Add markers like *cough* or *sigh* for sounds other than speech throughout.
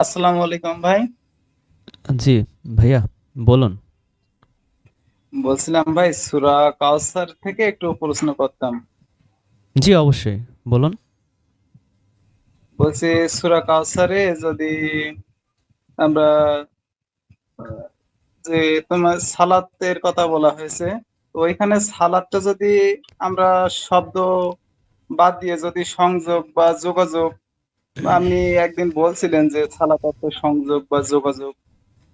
আসসালামু আলাইকুম ভাই। জি ভাইয়া বলুন। বলছিলাম ভাই সূরা কাউসার থেকে একটু প্রশ্ন করতাম। জি অবশ্যই বলুন। বলছি সূরা কাউসারে যদি আমরা যে তোমার সালাতের কথা বলা হয়েছে ওইখানে সালাতটা যদি আমরা শব্দ বাদ দিয়ে যদি সংযোগ বা যোগাযোগ আপনি একদিন বলছিলেন যে অর্থ সংযোগ বা যোগাযোগ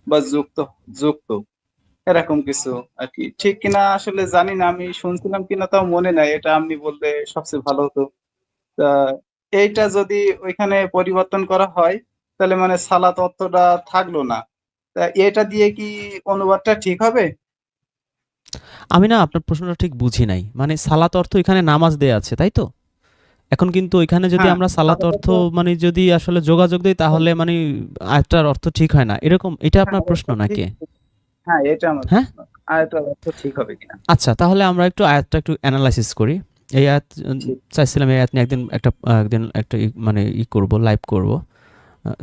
বা যুক্ত যুক্ত, এরকম কিছু আর কি। ঠিক কিনা আসলে জানি না, আমি শুনছিলাম কিনা তাও মনে নাই, এটা আপনি বললে সবচেয়ে ভালো হতো। এইটা যদি ওইখানে পরিবর্তন করা হয়, তাহলে মানে সালা তত্ত্বটা থাকল না। এটা দিয়ে কি অনুবাদটা ঠিক হবে? আমি না আপনার প্রশ্নটা ঠিক বুঝি নাই। মানে সালাত অর্থ এখানে নামাজ দেয়া আছে, তাই তো? এখন কিন্তু ওইখানে যদি হ্যাঁ আমরা সালাত অর্থ মানে যদি আসলে যোগাযোগ দেই তাহলে মানে আয়াতটার অর্থ ঠিক হয় না। এরকম এটা হ্যাঁ আপনার প্রশ্ন নাকি? হ্যাঁ এটা আমার হ্যাঁ? আয়াতের অর্থ ঠিক হবে কিনা? আচ্ছা তাহলে আমরা একটু আয়াতটা একটু অ্যানালাইসিস করি। এই আয়াত চাইছিলাম এই আয়াত নিয়ে একদিন একটা একদিন একটা মানে ই করব লাইভ করব।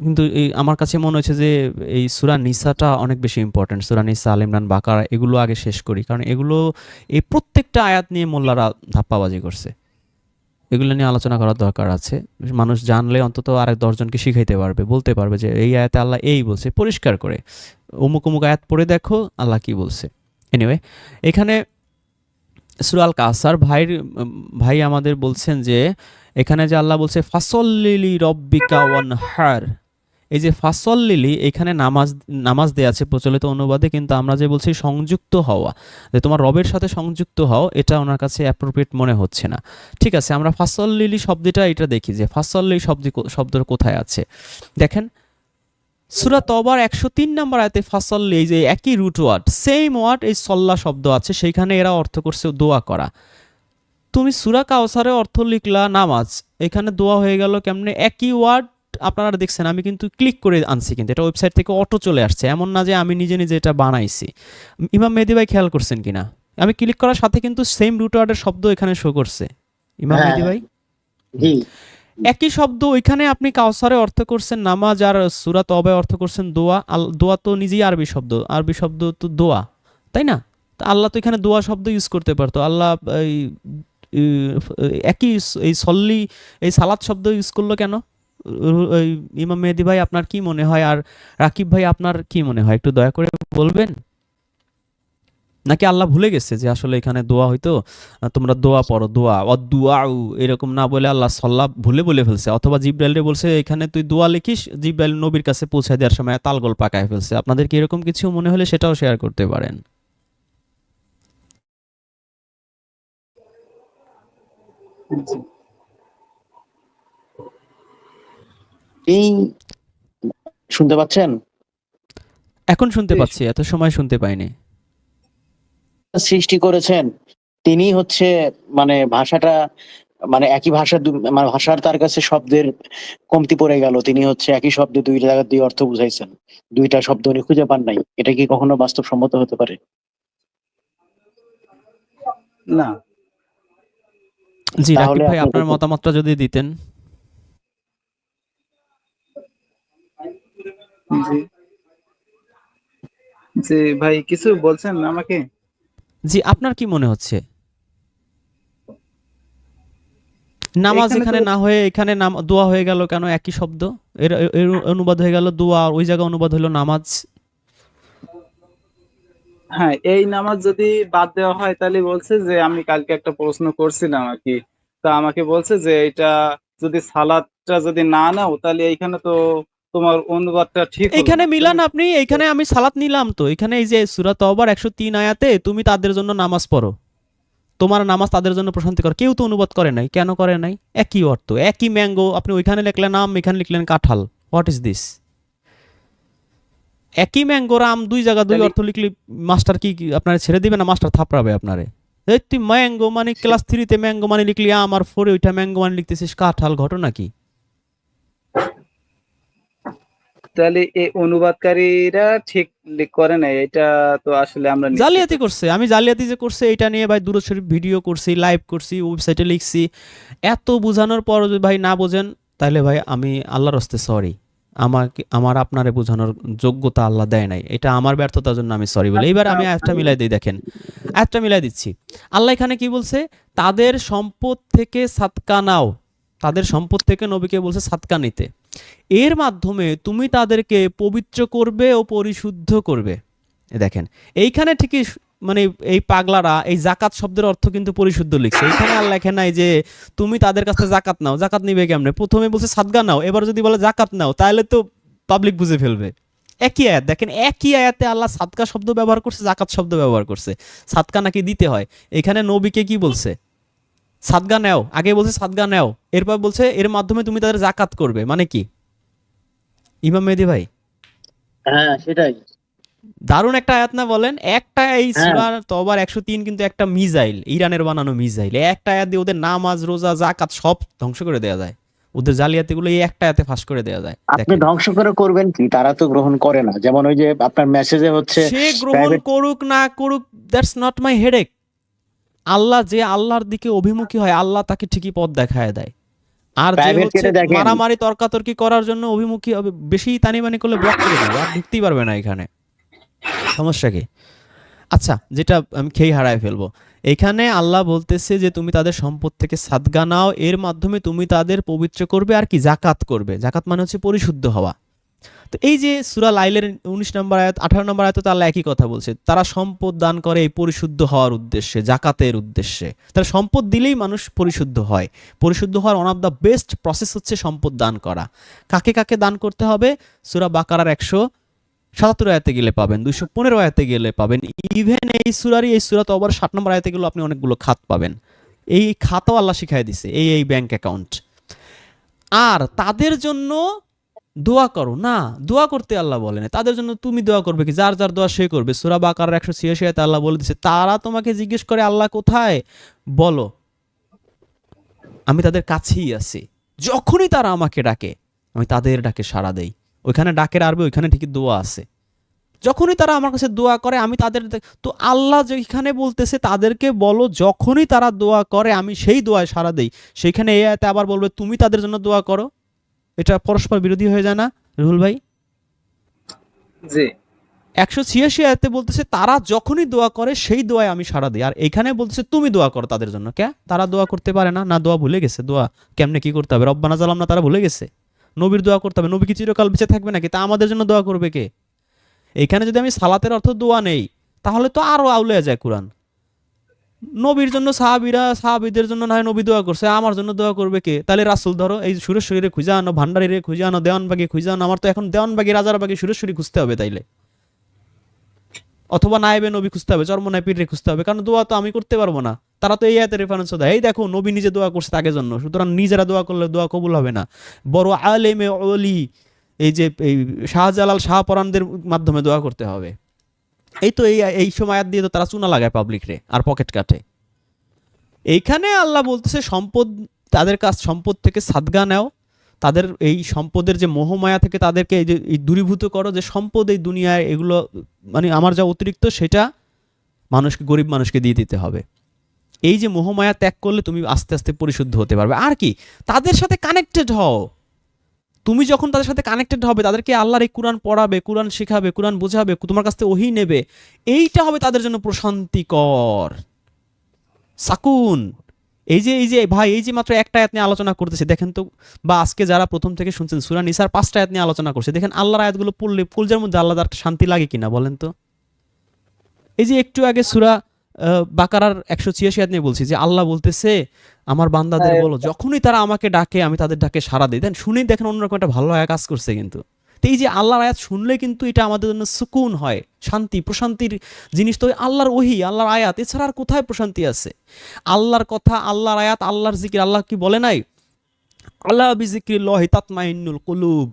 কিন্তু এই আমার কাছে মনে হচ্ছে যে এই সুরা নিসাটা অনেক বেশি ইম্পর্টেন্ট সুরা নিসা আল ইমরান বাকারা এগুলো আগে শেষ করি। কারণ এগুলো এই প্রত্যেকটা আয়াত নিয়ে মোল্লারা ধাপ্পাবাজি করছে। এগুলো নিয়ে আলোচনা করার দরকার আছে। মানুষ জানলে অন্তত আরেক দশজনকে শিখাইতে পারবে, বলতে পারবে যে এই আয়াতে আল্লাহ এই বলছে, পরিষ্কার করে। অমুক অমুক আয়াত পড়ে দেখো, আল্লাহ কি বলছে। এনিওয়ে এখানে সুরাল কাসার ভাইয়ের ভাই আমাদের বলছেন যে, এখানে যে আল্লাহ বলছে ফাসল্লিলি রব্বিকা ওয়ানহার। এই যে ফাসল্লিলি এখানে নামাজ নামাজ দেয়া আছে প্রচলিত অনুবাদে, কিন্তু আমরা যে বলছি সংযুক্ত হওয়া, যে তোমার রবের সাথে সংযুক্ত হও, এটা ওনার কাছে অ্যাপ্রোপ্রিয়েট মনে হচ্ছে না। ঠিক আছে, আমরা ফাসল্লিলি শব্দটা এটা দেখি যে ফাসল্লি শব্দ শব্দ কোথায় আছে? দেখেন, সুরা তবার একশো তিন নম্বর আয়তে ফাসল্লি এই যে একই রুট ওয়ার্ড সেম ওয়ার্ড এই সল্লা শব্দ আছে, সেইখানে এরা অর্থ করছে দোয়া করা। তুমি সুরা কাউসারে অর্থ লিখলা নামাজ, এখানে দোয়া হয়ে গেল কেমনে? একই ওয়ার্ড আপনারা দেখছেন আমি কিন্তু ক্লিক করে আনছি কিন্তু এটা ওয়েবসাইট থেকে অটো চলে আসছে। এমন না যে আমি নিজে নিজে এটা বানাইছি। ইমাম মেহেদি ভাই খেয়াল করছেন কিনা? আমি ক্লিক করার সাথে কিন্তু সেম রুট ওয়ার্ডের শব্দ এখানে শো করছে। ইমাম হ্যাঁ। মেহেদি ভাই? জি। একই শব্দ ওইখানে আপনি কাউসারে অর্থ করছেন নামাজ আর সুরাত অবায় অর্থ করছেন দোয়া। আল দোয়া তো নিজেই আরবি শব্দ। আরবি শব্দ তো দোয়া তাই না? তা আল্লাহ তো এখানে দোয়া শব্দ ইউজ করতে পারতো। আল্লাহ এই একই এই সল্লি এই সালাত শব্দ ইউজ করল কেন? ইমাম মেহেদি ভাই, আপনার কি মনে হয়? আর রাকিব ভাই, আপনার কি মনে হয়? একটু দয়া করে বলবেন? নাকি আল্লাহ ভুলে গেছে যে আসলে এখানে দোয়া হয়তো তোমরা দোয়া পড়ো, দোয়া। অদুয়াউ এরকম না বলে আল্লাহ সাল্লাহ ভুলে বলে ফেলছে। অথবা জিব্রাইল বলছে, এখানে তুই দোয়া লিখিস, জিব্রাইল নবীর কাছে পৌঁছে দেওয়ার সময় তালগোল পাকায় ফেলছে। আপনাদের কি এরকম কিছু মনে হলে সেটাও শেয়ার করতে পারেন। জি। এই শুনতে পাচ্ছেন? এখন শুনতে পাচ্ছি এত সময় শুনতে পাইনি। সৃষ্টি করেছেন। তিনি হচ্ছে মানে ভাষাটা মানে একই ভাষা মানে ভাষার তার কাছে শব্দের কমতি পড়ে গেল। তিনি হচ্ছে একই শব্দে দুইটা জায়গার দুই অর্থ বুঝাইছেন। দুইটা শব্দ উনি খুঁজে পান নাই। এটা কি কখনো বাস্তবসম্মত হতে পারে? না। জি রাকিব তাহলে ভাই আপনার মতামতটা যদি দিতেন। জি। জি ভাই কিছু বলছেন আমাকে? জি আপনার কি মনে হচ্ছে? নামাজ এখানে না হয়ে এখানে নাম দোয়া হয়ে গেল কেন? একই শব্দ? এর এর অনুবাদ হয়ে গেল দোয়া আর ওই জায়গায় অনুবাদ হলো নামাজ। হ্যাঁ এই নামাজ যদি বাদ দেওয়া হয় তাহলে বলছে যে আমি কালকে একটা প্রশ্ন করছিলাম আর কি। তা আমাকে বলছে যে এটা যদি সালাদটা যদি না নাও তাহলে এইখানে তো তোমার অনুবাদটা ঠিক হলো। এইখানে না মিলান আপনি এইখানে আমি সালাত নিলাম তো। এখানে এই যে সুরা তওবার একশো তিন আয়াতে তুমি তাদের জন্য নামাজ পড়ো। তোমার নামাজ তাদের জন্য প্রশান্তি কর কেউ তো অনুবাদ করে নাই। কেন করে নাই? একই অর্থ। একই ম্যাঙ্গো। আপনি ওইখানে লিখলেন আম এখানে লিখলেন কাঁঠাল। হোয়াট ইজ দিস একই ম্যাঙ্গোর আম দুই জায়গা দুই অর্থ লিখলে মাস্টার কি আপনারে ছেড়ে দিবে না? মাস্টার থাপড়াবে আপনারে। এই তুই ম্যাঙ্গো মানে ক্লাস থ্রিতে ম্যাঙ্গো মানে লিখলি আম আর ফোরে ওইটা ম্যাঙ্গো মানে লিখতেছিস কাঁঠাল। ঘটনা কি? তাহলে এই অনুবাদকারীরা ঠিক করে নাই, এটা তো আসলে আমরা জালিয়াতি করছে, আমি জালিয়াতি যে করছে, এটা নিয়ে ভাই দূর শরীফ ভিডিও করছি, লাইভ করছি, ওয়েবসাইটে লিখছি। এত বোঝানোর পর যদি ভাই না বোঝেন, তাহলে ভাই আমি আল্লাহর হস্তে সরি আমাকে, আমার আপনারে বোঝানোর যোগ্যতা আল্লাহ দেয় নাই, এটা আমার ব্যর্থতার জন্য আমি সরি বলি। এবার আমি আয়াতটা মিলাই দিই, দেখেন। আয়াতটা মিলাই দিচ্ছি। আল্লাহ এখানে কি বলছে? তাদের সম্পদ থেকে সাতকা নাও। তাদের সম্পদ থেকে নবীকে বলছে সাতকা নিতে। এর মাধ্যমে তুমি তাদেরকে পবিত্র করবে ও পরিশুদ্ধ করবে। দেখেন, এইখানে ঠিকই মানে এই পাগলারা, এই জাকাত শব্দের অর্থ কিন্তু পরিশুদ্ধ লিখছে। এইখানে আর লেখে নাই যে, তুমি তাদের কাছে জাকাত নাও। জাকাত নিবে কেমনে? প্রথমে বলছে, সাদগা নাও। এবার যদি বলে জাকাত নাও, তাহলে তো পাবলিক বুঝে ফেলবে। একই আয়াত, দেখেন, একই আয়াতে আল্লাহ সাদকা শব্দ ব্যবহার করছে জাকাত শব্দ ব্যবহার করছে। সাদকা নাকি দিতে হয়। এখানে নবীকে কি বলছে? সাদগা নেও আগে বলছে সাদগা নেও এরপর বলছে এর মাধ্যমে তুমি তাদের জাকাত করবে মানে কি? ইমাম মেহেদি ভাই? হ্যাঁ সেটাই। দারুণ একটা আয়াত না বলেন? একটা এই। সূরা তবার একশো তিন কিন্তু একটা মিজাইল ইরানের বানানো মিজাইল। একটা আয়াত দিয়ে ওদের নামাজ রোজা জাকাত সব ধ্বংস করে দেওয়া যায়। ওদের জালিয়াতিগুলো এই একটা আয়াতে ফাঁস করে দেওয়া যায়। আপনি। ধ্বংস করে করবেন কি? তারা তো গ্রহণ করে না। যেমন ওই যে আপনার মেসেজে হচ্ছে সে গ্রহণ করুক না করুক that's not my headache Allah যে আল্লাহর দিকে অভিমুখী হয় আল্লাহ তাকে ঠিকই পথ দেখায় দেয়। আর যে হচ্ছে মারামারি তর্কাতর্কি করার জন্য অভিমুখী হবে বেশি তানিবানি করলে ব্লক করে দেবে আর ঢুকতেই পারবে না এখানে। সমস্যা কি? আচ্ছা যেটা আমি খেয়ে হারায় ফেলব। এখানে আল্লাহ বলতেছে যে তুমি তাদের সম্পদ থেকে সাদগা নাও। এর মাধ্যমে তুমি তাদের পবিত্র করবে আর কি? জাকাত করবে। জাকাত মানে হচ্ছে পরিশুদ্ধ হওয়া। তো এই যে সুরা লাইলের উনিশ নম্বর আয়াত, আঠারো নম্বর আয়াতে তো আল্লাহ একই কথা বলছে, তারা সম্পদ দান করে এই পরিশুদ্ধ হওয়ার উদ্দেশ্যে, জাকাতের উদ্দেশ্যে। তারা সম্পদ দিলেই মানুষ পরিশুদ্ধ হয়। পরিশুদ্ধ হওয়ার one of the best process হচ্ছে সম্পদ দান করা। কাকে কাকে দান করতে হবে? সুরা বাকারার একশো সাতাত্তর আয়াতে গেলে পাবেন, দুইশো পনেরো আয়াতে গেলে পাবেন। ইভেন এই সুরারই এই সুরা তো আবার ষাট নম্বর আয়াতে গেলেও আপনি অনেকগুলো খাত পাবেন। এই খাতাও আল্লাহ শিখাই দিছে, এই এই ব্যাংক অ্যাকাউন্ট আর তাদের জন্য দোয়া করো। না, দোয়া করতে আল্লাহ বলেন তাদের জন্য তুমি দোয়া করবে কি? যার যার দোয়া সে করবে। সুরা বাকার একশো ছিয়াশি আল্লাহ বলে দিচ্ছে তারা তোমাকে জিজ্ঞেস করে, আল্লাহ কোথায়? বলো, আমি তাদের কাছেই আছি। যখনই তারা আমাকে ডাকে, আমি তাদের ডাকে সাড়া দেই। ওইখানে ডাকের আরবে ওইখানে ঠিকই দোয়া আছে। যখনই তারা আমার কাছে দোয়া করে, আমি তাদের তো আল্লাহ যেখানে বলতেছে, তাদেরকে বলো, যখনই তারা দোয়া করে, আমি সেই দোয়ায় সাড়া দেই। সেইখানে এ আয়াতে আবার বলবে, তুমি তাদের জন্য দোয়া করো? এটা পরস্পর বিরোধী হয়ে যায় না রুহুল ভাই? জি। একশো ছিয়াশি আয়াতে বলতেছে তারা যখনই দোয়া করে সেই দোয়ায় আমি সাড়া দিই। আর এখানে বলতেছে তুমি দোয়া করো তাদের জন্য। কে তারা দোয়া করতে পারে না না দোয়া ভুলে গেছে। দোয়া কেমনে কি করতে হবে? রব্বানা জালাম না তারা ভুলে গেছে। নবীর দোয়া করতে হবে। নবী কি চিরকাল বেঁচে থাকবে নাকি? তা আমাদের জন্য দোয়া করবে কে? এখানে যদি আমি সালাতের অর্থ দোয়া নেই তাহলে তো আরও আউলে যায় কোরআন। নবীর জন্য সাহাবিরা, সাহাবিদের জন্য না নবী দোয়া করছে, আমার জন্য দোয়া করবে কে? তাহলে রাসুল ধরো, এই সুরেশ্বরীরে খুঁজে আনো, ভান্ডারিরে খুঁজে আনো, দেওয়ানবাগে খুঁজে আনো, আমার তো এখন দেওয়ানবাগে, রাজারবাগে সুরেশ্বরী খুঁজতে হবে তাইলে। অথবা নায়েবে নবী খুঁজতে হবে, চর্মনায় পীরে খুঁজতে হবে, কারণ দোয়া তো আমি করতে পারব না। তারা তো এই আয়াতের রেফারেন্স দেয়। এই দেখো, নবী নিজে দোয়া করছে তাকে জন্য, সুতরাং নিজেরা দোয়া করলে দোয়া কবুল হবে না। বড় আলেমে অলি, এই যে, এই শাহজালাল শাহপরানদের মাধ্যমে দোয়া করতে হবে। এই তো এই এই সময় দিয়ে তো তারা চুনা লাগায় পাবলিক রে, আর পকেট কাটে। এইখানে আল্লাহ বলতেছে, সম্পদ, তাদের কাছ, সম্পদ থেকে সাদগা নেও। তাদের এই সম্পদের যে মোহমায়া থেকে তাদেরকে এই যে, এই দূরীভূত করো যে সম্পদ এই দুনিয়ায় এগুলো মানে আমার যা অতিরিক্ত সেটা মানুষকে, গরিব মানুষকে দিয়ে দিতে হবে। এই যে মোহমায়া ত্যাগ করলে তুমি আস্তে আস্তে পরিশুদ্ধ হতে পারবে। আর কি? তাদের সাথে কানেক্টেড হও। তুমি যখন তাদের সাথে কানেক্টেড হবে, তাদেরকে আল্লাহর এই কোরআন পড়াবে, কোরআন শেখাবে, কোরআন বোঝাবে, তোমার কাছ থেকে ওহি নেবে, এইটা হবে তাদের জন্য প্রশান্তিকর। সাকুন, এই যে এই যে, ভাই, এই যে মাত্র একটা আয়াত নিয়ে আলোচনা করতেছে, দেখেন তো, বা আজকে যারা প্রথম থেকে শুনছেন, সুরা নিসার পাঁচটা আয়াত নিয়ে আলোচনা করছে, দেখেন আল্লাহর আয়াতগুলো পড়লে কলজার মধ্যে আল্লাহর একটা শান্তি লাগে কিনা বলেন তো? এই যে একটু আগে সুরা বাকারার একশো ছিয়াশি আয়াত নিয়ে বলছি যে আল্লাহ বলতেছে আমার বান্দাদের বলো যখনই তারা আমাকে ডাকে আমি তাদের ডাকে সাড়া দিই। দেন শুনেই দেখেন অন্যরকম একটা ভালো আয়া কাজ করছে কিন্তু। তো এই যে আল্লাহর আয়াত শুনলে কিন্তু এটা আমাদের জন্য সুকুন হয় শান্তি প্রশান্তির জিনিস। তো আল্লাহর ওহি আল্লাহর আয়াত এছাড়া আর কোথায় প্রশান্তি আছে? আল্লাহর কথা আল্লাহর আয়াত আল্লাহর জিকির আল্লাহ কি বলে নাই? আল্লাহ বিজিক্রি লহি তাতমাইনুল কুলুব।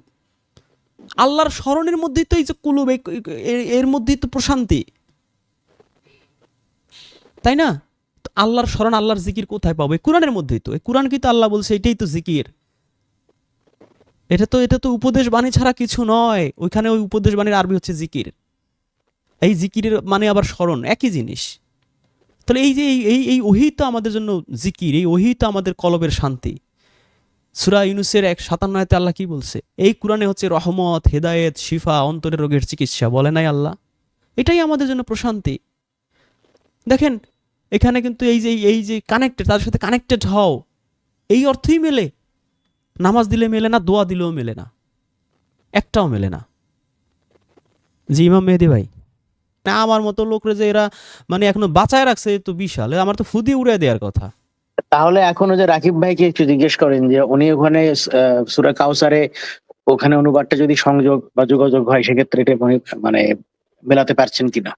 আল্লাহর স্মরণের মধ্যেই তো এই যে কুলুব এর মধ্যেই তো প্রশান্তি। তাই না? তো আল্লাহর স্মরণ, আল্লাহর জিকির কোথায় পাবো? এই কোরআনের মধ্যেই তো। এই কোরআন কি তো আল্লাহ বলছে, এটাই তো জিকির। এটা তো এটা তো উপদেশ বাণী ছাড়া কিছু নয়। ওইখানে ওই উপদেশ বাণীর আরবি হচ্ছে জিকির। এই জিকিরের মানে আবার স্মরণ, একই জিনিস। তাহলে এই যে, এই এই ওহি তো আমাদের জন্য জিকির, এই ওহি তো আমাদের কলবের শান্তি। সুরা ইউনুসের এক সাতান্ন আয়াতে আল্লাহ কি বলছে? এই কোরআনে হচ্ছে রহমত, হেদায়েত, শিফা, অন্তরের রোগের চিকিৎসা। বলে নাই আল্লাহ? এটাই আমাদের জন্য প্রশান্তি। দেখেন, এখানে কিন্তু এই যে এই যে কানেক্টেড তাদের সাথে কানেক্টেড হও। এই অর্থই মেলে। নামাজ দিলে মেলে না, দোয়া দিলেও মেলে না। একটাও মেলে না। জি, ইমাম মেহেদি ভাই। না, আমার মতো লোকরে যে এরা মানে এখনও বাঁচায় রাখছে তো বিশাল। আমার তো ফুদি উড়ে দেওয়ার কথা। তাহলে এখনও যে রাকিব ভাইকে একটু জিজ্ঞেস করেন যে, উনি ওখানে সূরা কাউসারে ওখানে অনুবাদটা যদি সংযোগ বা যোগাযোগ হয়, সেক্ষেত্রে এটা মানে মেলাতে পারছেন কিনা?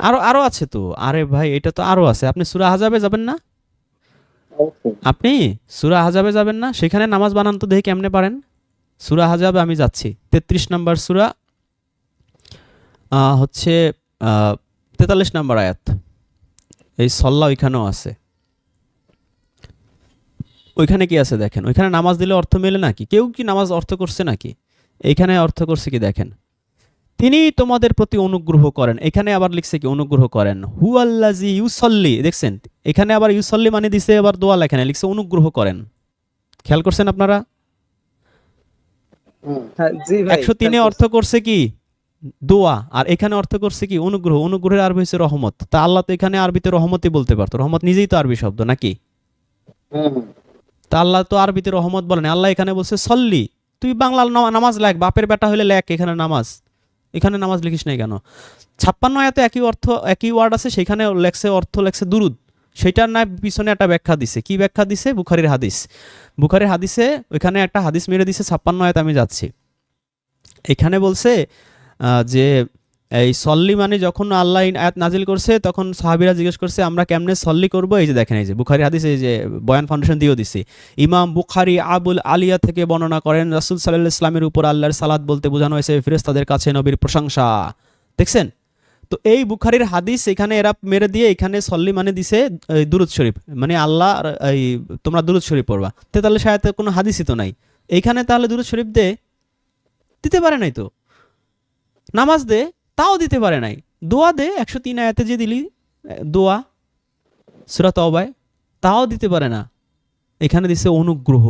আরও আরও আছে তো। আরে ভাই এটা তো আরও আছে। আপনি সুরা হাজাবে যাবেন না? আপনি সুরা হাজাবে যাবেন না? সেখানে নামাজ বানান তো দেখে কেমনে পারেন। সুরা হাজাবে আমি যাচ্ছি। তেত্রিশ নাম্বার সুরা আহ, হচ্ছে তেতাল্লিশ নাম্বার আয়াত। এই সল্লা ওইখানেও আছে। ওইখানে কি আছে দেখেন? ওইখানে নামাজ দিলে অর্থ মেলে নাকি? কেউ কি নামাজ অর্থ করছে নাকি? এইখানে অর্থ করছে কি দেখেন? তিনি তোমাদের প্রতি অনুগ্রহ করেন। এখানে আবার লিখছে কি? অনুগ্রহ করেন। হু আল্লাজি ইউসল্লি। দেখছেন? এখানে আবার ইউসল্লি মানে দিছে আবার দোয়া লেখেন লিখছে অনুগ্রহ করেন। খেয়াল করছেন আপনারা? হ্যাঁ জি ভাই একশো তিনে অর্থ করছে। কি? দোয়া। আর এখানে অর্থ করছে কি? অনুগ্রহ। অনুগ্রহের আরবি হচ্ছে রহমত। তা আল্লাহ তো এখানে আরবিতে রহমতই বলতে পারতো। রহমত নিজেই তো আরবি শব্দ নাকি। তা আল্লাহ তো আরবিতে রহমত বলেন। আল্লাহ এখানে বলছে সল্লি। তুই বাংলা নামাজ লেখ। বাপের বেটা হলে লেখ এখানে নামাজ। এখানে নামাজ লিখিস নাই কেন? ছাপ্পান্ন আয়াতে একই অর্থ, একই ওয়ার্ড আছে, সেখানে লেখছে অর্থ লেখছে দুরুদ। সেটার না পিছনে একটা ব্যাখ্যা দিছে। কি ব্যাখ্যা দিছে? বুখারির হাদিস। বুখারির হাদিসে ওইখানে একটা হাদিস মেরে দিছে, ছাপ্পান্ন আয়াতে আমি যাচ্ছি। এখানে বলছে যে এই সল্লি মানে যখন আল্লাহ আয়াত নাজিল করছে, তখন সাহাবিরা জিজ্ঞেস করছে, আমরা কেমনে সল্লি করব? এই যে দেখেন, এই যে বুখারি হাদিস এই যে বয়ান ফাউন্ডেশন দিয়েও দিছি। ইমাম বুখারি আবুল আলিয়া থেকে বর্ণনা করেন, রাসুল সাল্লাহ ইসলামের উপর আল্লাহর সালাদ বলতে বোঝানো হয়েছে ফিরেজ ফেরেস্তাদের কাছে নবীর প্রশংসা। দেখছেন? তো এই বুখারির হাদিস এখানে এরা মেরে দিয়ে এখানে সল্লি মানে দিছে দুরুদ শরীফ। মানে আল্লাহ এই তোমরা দুরুদ শরীফ পড়বা। তো তাহলে সায়াতে কোনো হাদিসই তো নাই। এইখানে তাহলে দুরুদ শরীফ দে। দিতে পারে নাই তো। নামাজ দে। তাও দিতে পারে নাই। দোয়া দে, একশো তিন আয়াতে যে দিলি, দোয়া, সুরা তবায় তাও দিতে পারে না। এখানে দিছে অনুগ্রহ।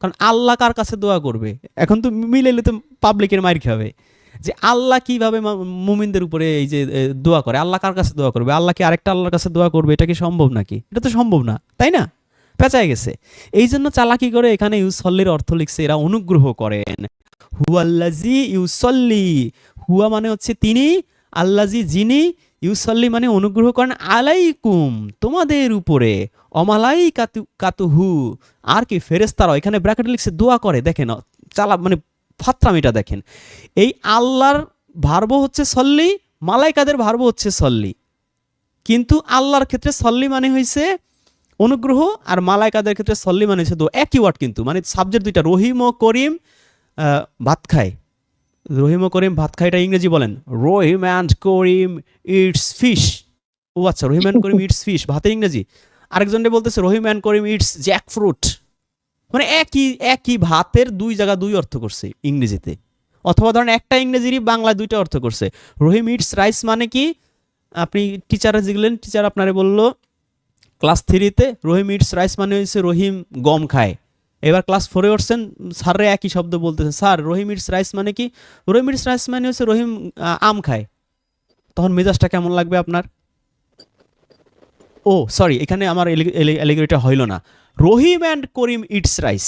কারণ আল্লাহ কার কাছে দোয়া করবে? এখন তো মিলেলে তো পাবলিকের মার খাবে। যে আল্লাহ কীভাবে মুমিনদের উপরে এই যে দোয়া করে? আল্লাহ কার কাছে দোয়া করবে? আল্লাহ কি আরেকটা আল্লাহর কাছে দোয়া করবে? এটা কি সম্ভব নাকি? এটা তো সম্ভব না, তাই না? পেঁচায় গেছে। এই জন্য চালাকি করে এখানে ইউসল্লির অর্থ লিখছে, এরা অনুগ্রহ করেন। হুয়াল্লাজি ইউসল্লি হুয়া মানে হচ্ছে তিনি আল্লাজি যিনি ইউসল্লি মানে অনুগ্রহ করেন আলাইকুম, তোমাদের উপরে অমালাই কাতু কাতুহু আর কি ফেরেস্তারা এখানে ব্র্যাকেট লিখছে দোয়া করে, দেখেন, চালা মানে ফাত্রামিটা দেখেন। এই আল্লাহর ভার্ব হচ্ছে সল্লি, মালাইকাদের ভার্ব হচ্ছে সল্লি। কিন্তু আল্লাহর ক্ষেত্রে সল্লি মানে হয়েছে অনুগ্রহ, আর মালাইকাদের ক্ষেত্রে সল্লি মানে হচ্ছে দোয়া। একই ওয়ার্ড কিন্তু মানে সাবজেক্ট দুইটা, রহিম ও করিম ভাত খায়। রহিম ও করিম ভাত খায় এটা ইংরেজি বলেন। Rahim and Karim it's fish ও আচ্ছা Rahim and Karim it's fish ভাতের ইংরেজি। আরেকজনটা বলতেছে, Rahim and Karim it's jackfruit মানে একই একই ভাতের দুই জায়গা দুই অর্থ করছে ইংরেজিতে। অথবা ধরেন একটা ইংরেজিরই বাংলায় দুইটা অর্থ করছে। রহিম ইটস রাইস মানে কি? আপনি টিচারে জিগলেন টিচার আপনারে বলল ক্লাস থ্রিতে রহিম ইটস রাইস মানে হচ্ছে রহিম গম খায়। এবার ক্লাস ফোরে উঠছেন স্যাররে একই শব্দ বলতেছেন স্যার রহিম ইটস রাইস মানে কি? রহিম ইটস রাইস মানে হচ্ছে রহিম আম খায়। তখন মেজাজটা কেমন লাগবে আপনার? ও সরি এখানে আমার এলিগেরিটা হইল না। Rahim and Karim it's rice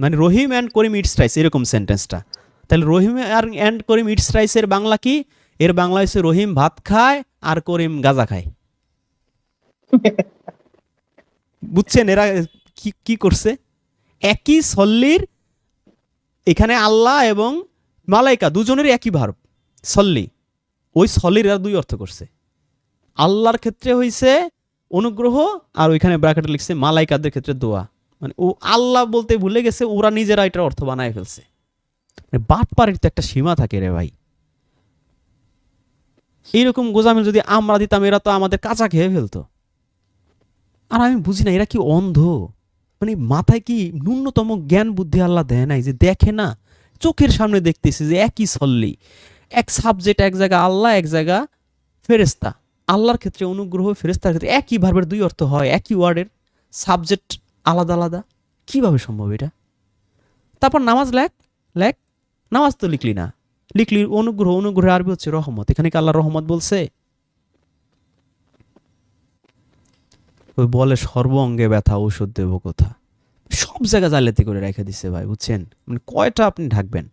মানে Rahim and Karim it's rice এরকম সেন্টেন্সটা তাহলে রহিম আর অ্যান্ড করিম ইটস রাইসের বাংলা কি? এর বাংলা হচ্ছে রহিম ভাত খায় আর করিম গাজা খায়। *laughs* বুঝছেন এরা কি কি করছে? একই সল্লির, এখানে আল্লাহ এবং মালাইকা দুজনের একই ভার্ব সল্লি। ওই সল্লির দুই অর্থ করছে। আল্লাহর ক্ষেত্রে হইছে অনুগ্রহ আর ওইখানে ব্র্যাকেটে লিখছে মালাইকাদের ক্ষেত্রে দোয়া। মানে ও আল্লাহ বলতে ভুলে গেছে, ওরা নিজেরা এটার অর্থ বানায় ফেলছে। মানে বাটপাড়ির তো একটা সীমা থাকে রে ভাই। এইরকম গোজামিল যদি আমরা দিতাম, এরা তো আমাদের কাঁচা খেয়ে ফেলতো। আর আমি বুঝি না, এরা কি অন্ধ? মানে মাথায় কি ন্যূনতম জ্ঞান বুদ্ধি আল্লাহ দেয় নাই যে দেখে না, চোখের সামনে দেখতেছে যে একই সল্লি। এক সাবজেক্ট এক জায়গা, আল্লাহ এক জায়গা ফেরেস্তা আল্লাহর ক্ষেত্রে অনুগ্রহ ফেরেস্তার ক্ষেত্রে একই ভার্বের দুই অর্থ হয়, একই ওয়ার্ডের সাবজেক্ট আলাদা আলাদা। কীভাবে সম্ভব এটা? তারপর নামাজ লেখ লেখ, নামাজ তো লিখলি না। লিখলি অনুগ্রহ অনুগ্রহ আরবি হচ্ছে রহমত। এখানে কি আল্লাহ রহমত বলছে? ওই বলে সর্ব অঙ্গে ব্যথা ওষুধ দেব কোথা? সব জায়গা জালিয়াতি করে রেখে দিছে ভাই বুঝছেন? মানে কয়টা আপনি ঢাকবেন?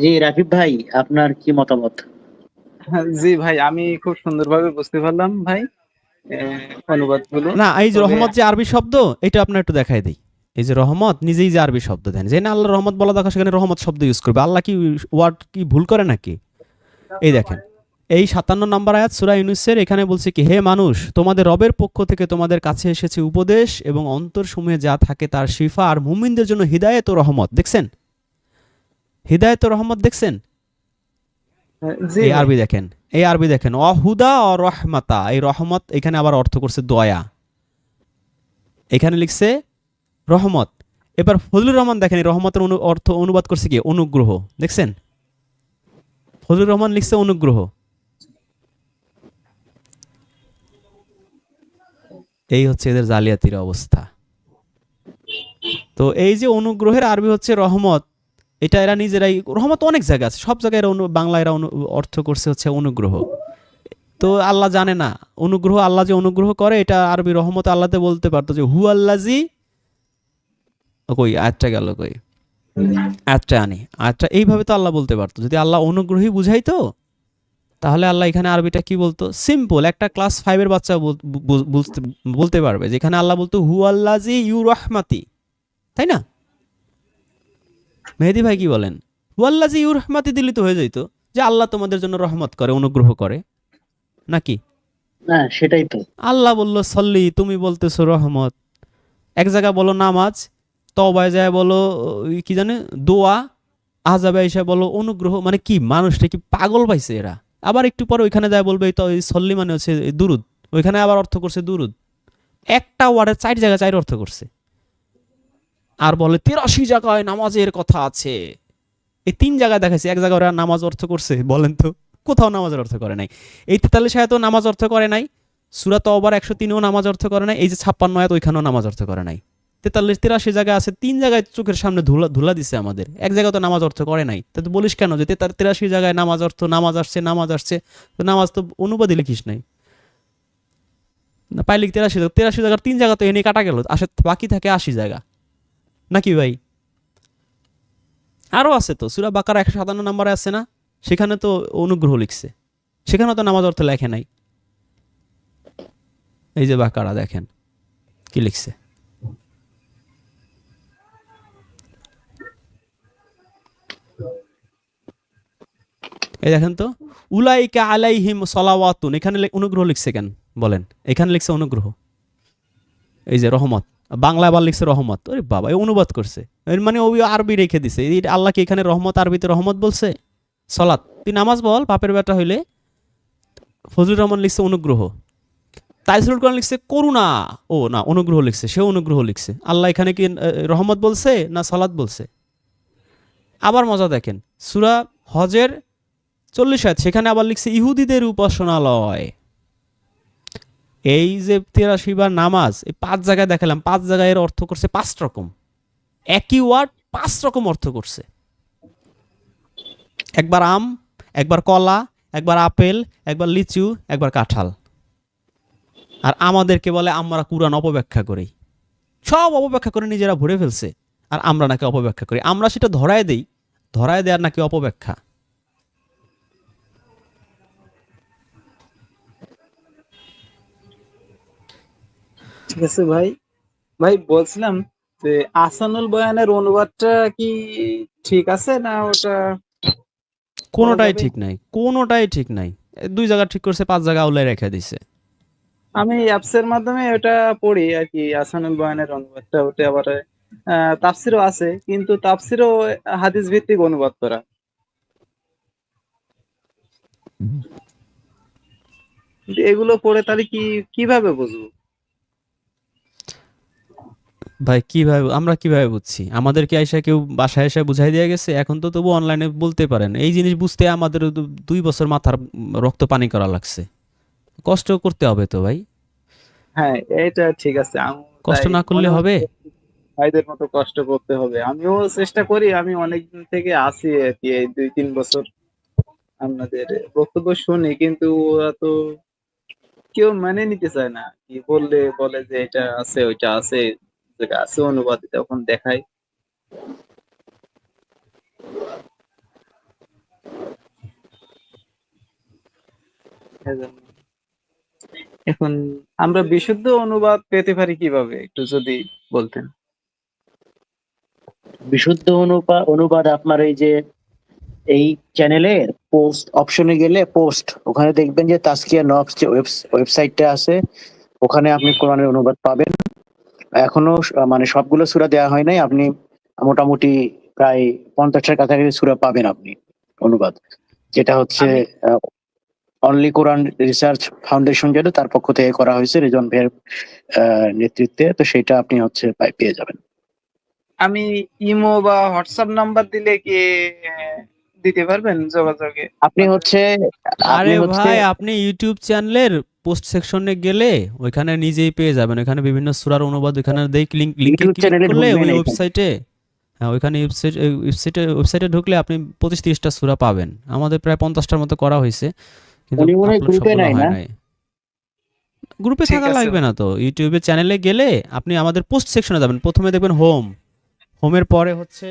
জি রাকিব ভাই আপনার কি মতামত? জি ভাই আমি খুব সুন্দরভাবে বুঝতে পারলাম ভাই অনুবাদগুলো না এই যে রহমত যে আরবি শব্দ এটা আপনার একটু দেখাই দেই। এই যে রহমত নিজেই যে আরবি শব্দ দেন যে না আল্লাহ রহমত বলা দেখা সেখানে রহমত শব্দ ইউজ করবে। আল্লাহ কি ওয়ার্ড কি ভুল করে নাকি? এই দেখেন এই সাতান্ন নম্বর আয়াত সুরা ইউনুসের এখানে বলছে কি হে মানুষ তোমাদের রবের পক্ষ থেকে তোমাদের কাছে এসেছে উপদেশ এবং অন্তর সমূহে যা থাকে তার শিফা আর মুমিনদের জন্য হিদায়ত ও রহমত। দেখছেন? হিদায়ত ও রহমত দেখছেন? জি। এই আরবি দেখেন এই আরবি দেখেন অহুদা ও রহমাতা। এই রহমত এখানে আবার অর্থ করছে দয়া। এখানে লিখছে রহমত। এবার ফজলুর রহমান দেখেন রহমতের অনু- অর্থ অনুবাদ করছে কি? অনুগ্রহ। দেখছেন? ফজলুর রহমান লিখছে অনুগ্রহ। এই হচ্ছে এদের জালিয়াতির অবস্থা। তো এই যে অনুগ্রহের আরবি হচ্ছে রহমত, এটা এরা নিজেরাই, রহমত অনেক জায়গা আছে, সব জায়গায় এরা বাংলা এরা অর্থ করছে হচ্ছে অনুগ্রহ। তো আল্লাহ জানে না, অনুগ্রহ আল্লাহ যে অনুগ্রহ করে, এটা আরবি রহমত আল্লাহতে বলতে পারতো যে হু আল্লাজি ও কই আয়াতটা গেল কই? আয়াতটা আনি। আয়াতটা এইভাবে তো আল্লাহ বলতে পারতো। যদি আল্লাহ অনুগ্রহী বুঝাইতো তাহলে আল্লাহ এখানে আরবিটা কি বলতো? সিম্পল একটা ক্লাস ফাইভের বাচ্চা বলতে পারবে যেখানে আল্লাহ বলতো হু আল্লাজি ইউ রহমাতি তাই না? মেহেদি ভাই কি বলেন? ওয়াল্লাজি ইউ রহমাতি দিলি তো হয়ে যাইতো যে আল্লাহ তোমাদের জন্য রহমত করে অনুগ্রহ করে। নাকি? না সেটাই তো। আল্লাহ বলল সল্লি তুমি বলতেছো রহমত। এক জায়গায় বলো নামাজ। তবায় যায় বলো কি জানে, দোয়া আজাবে এসে বলো, অনুগ্রহ মানে কি মানুষটা কি পাগল পাইছে এরা? আবার একটু পরে ওইখানে যায় বলবে, এই সল্লি মানে হচ্ছে দুরুদ। ওইখানে আবার অর্থ করছে দুরুদ। একটা ওয়ার্ডের চার জায়গায় চার অর্থ করছে। আর বলে, তিরাশি জায়গায় নামাজের কথা আছে। এই তিন জায়গায় দেখাচ্ছে এক জায়গায় ওরা নামাজ অর্থ করছে, বলেন তো। কোথাও নামাজের অর্থ করে নাই। এই তেতাল্লিশ আয়াতেও নামাজ অর্থ করে নাই, সুরা তওবার একশো তিনেও নামাজ অর্থ করে নাই, এই যে ছাপ্পান্ন আয়াত ওইখানেও নামাজ অর্থ করে নাই। তেতাল্লিশ, তিরাশি জায়গায় আছে, তিন জায়গায় চোখের সামনে ধুলা ধুলা দিছে আমাদের। এক জায়গায় তো নামাজ অর্থ করে নাই। তা তো বলিস কেন যে তেতার তিরাশি জায়গায় নামাজ অর্থ, নামাজ আসছে নামাজ আসছে? তো নামাজ তো অনুবাদই লিখিস নাই। না, পাইলে তেরাশি জায়গা? তিরাশি জায়গার তিন জায়গা তো এনে কাটা গেল। আসে বাকি থাকে আশি জায়গা। নাকি ভাই? আরও আছে তো, সুরা বাকার একশো সাতান্ন নম্বরে আছে না? সেখানে তো অনুগ্রহ লিখছে। সেখানে তো নামাজ অর্থ লেখে নাই। এই যে বাকারা দেখেন, কি লিখছে? এই দেখেন তো, উলাইকা আলাইহিম সলাওয়াতুন, এখানে অনুগ্রহ লিখছে কেন? বলেন, এখানে লিখছে অনুগ্রহ। এই যে রহমত বাংলা আবার লিখছে রহমত। আরে বাবা এই অনুবাদ করছে। এর মানে ওই আরবি রেখে দিছে। এই আল্লাহকে এখানে রহমত, আরবিতে রহমত বলছে? সলাৎ তুই নামাজ বল পাপের বেটা হইলে ফজলুর রহমান লিখছে অনুগ্রহ। তাইসুল কোরআন লিখছে করুণা। ও, না, অনুগ্রহ লিখছে সে অনুগ্রহ লিখছে। আল্লাহ এখানে কি রহমত বলছে না সালাদ বলছে? আবার মজা দেখেন, সুরা হজের চল্লিশ আয়াত, সেখানে আবার লিখছে, ইহুদিদের উপাসনালয়। এই যে তেরাশি বার নামাজ, এই পাঁচ জায়গায় দেখালাম, পাঁচ জায়গায় এর অর্থ করছে পাঁচ রকম। একই ওয়ার্ড পাঁচ রকম অর্থ করছে। একবার আম, একবার কলা, একবার আপেল, একবার লিচু, একবার কাঁঠাল। আর আমাদেরকে বলে, আমরা কোরআন অপব্যাখ্যা করি। সব অপব্যাখ্যা করে নিজেরা ভরে ফেলছে। আর আমরা নাকি অপব্যাখ্যা করি। আমরা সেটা ধরায় দেই। ধরায় দেওয়ার নাকি অপব্যাখ্যা। ঠিক আছে ভাই? ভাই বলছিলাম যে আসানুল বয়ানের অনুবাদটা কি ঠিক আছে না ওটা কোনোটাই? ঠিক নাই কোনোটাই ঠিক নাই। দুই জায়গা ঠিক করছে পাঁচ জায়গা আউলাই রেখে দিছে। আমি অ্যাপসের মাধ্যমে ওটা পড়ি আর কি আসানুল বয়ানের অনুবাদটা ওটা আবার তাফসিরও আছে কিন্তু তাফসিরও হাদিস ভিত্তিক অনুবাদ করা। এগুলো পড়ে তাহলে কি কীভাবে বুঝব? ভাই কীভাবে আমরা কীভাবে বুঝছি? আমাদেরকে আইসা কেউ বাসায় এসে বুঝাই দিয়ে গেছে এখন তো তবু অনলাইনে বলতে পারেন। এই জিনিস বুঝতে আমাদের দুই বছর মাথার রক্ত পানি করা লাগছে। কষ্ট করতে হবে তো ভাই। হ্যাঁ এটা ঠিক আছে। কষ্ট না করলে হবে? ভাইদের মতো কষ্ট করতে হবে। আমিও চেষ্টা করি আমি অনেকদিন থেকে আছি আর কি এই দুই তিন বছর আপনাদের বক্তব্য শুনি কিন্তু ওরা তো কেউ মানে নিতে চায় না। কি বললে বলে যে এটা আছে ওইটা আছে। যেটা আছে, অনুবাদ তখন দেখায় এখন আমরা বিশুদ্ধ অনুবাদ পেতে পারি কীভাবে, একটু যদি বলতেন। বিশুদ্ধ অনুপাত অনুবাদ আপনার এই যে, এই চ্যানেলের পোস্ট অপশনে গেলে পোস্ট ওখানে দেখবেন যে তাস্কিয়া নবস যে ওয়েবসাইটটা আছে, ওখানে আপনি কোরআনের অনুবাদ পাবেন। এখনও মানে সবগুলো সূরা দেওয়া হয় নাই। আপনি মোটামুটি প্রায় পঞ্চাশটার কাছাকাছি সূরা পাবেন আপনি অনুবাদ। যেটা হচ্ছে অনলি কোরআন রিসার্চ ফাউন্ডেশন যেটা তার পক্ষ থেকে করা হয়েছে রেজন ভাইয়ের আহ, নেতৃত্বে। তো সেটা আপনি হচ্ছে পেয়ে যাবেন। আমি ইমো বা হোয়াটসঅ্যাপ নাম্বার দিলে কি দিতে পারবেন যোগাযোগে? আপনি হচ্ছে আরে হচ্ছে ভাই আপনি ইউটিউব চ্যানেলের পোস্ট সেকশনে গেলে ওইখানে নিজেই পেয়ে যাবেন। ওইখানে বিভিন্ন সূরার অনুবাদ ওইখানে দেখ লিংক লিংকে ক্লিক করলে ওই ওয়েবসাইটে হ্যাঁ ওইখানে ওয়েবসাইট ওয়েবসাইটে ওয়েবসাইটে ঢুকলে আপনি পঁচিশ তিরিশটা সূরা পাবেন। আমাদের প্রায় পঞ্চাশটার মতো করা হয়েছে। কিন্তু উনি গ্রুপে নাই না? গ্রুপে থাকা লাগবে না তো। ইউটিউবে চ্যানেলে গেলে আপনি আমাদের পোস্ট সেকশনে যাবেন। প্রথমে দেখবেন হোম হোমের পরে হচ্ছে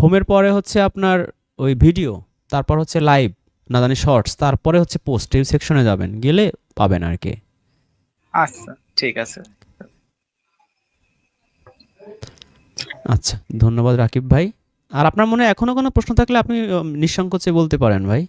হোমের পরে হচ্ছে আপনার ওই ভিডিও তারপর হচ্ছে লাইভ না জানি শর্টস তারপরে হচ্ছে পোস্ট এই সেকশনে যাবেন গেলে পাবেন আর কি। আচ্ছা ঠিক আছে। আচ্ছা ধন্যবাদ রাকিব ভাই। আর আপনার মনে এখনও কোনো প্রশ্ন থাকলে আপনি নিঃসংকোচে বলতে পারেন ভাই।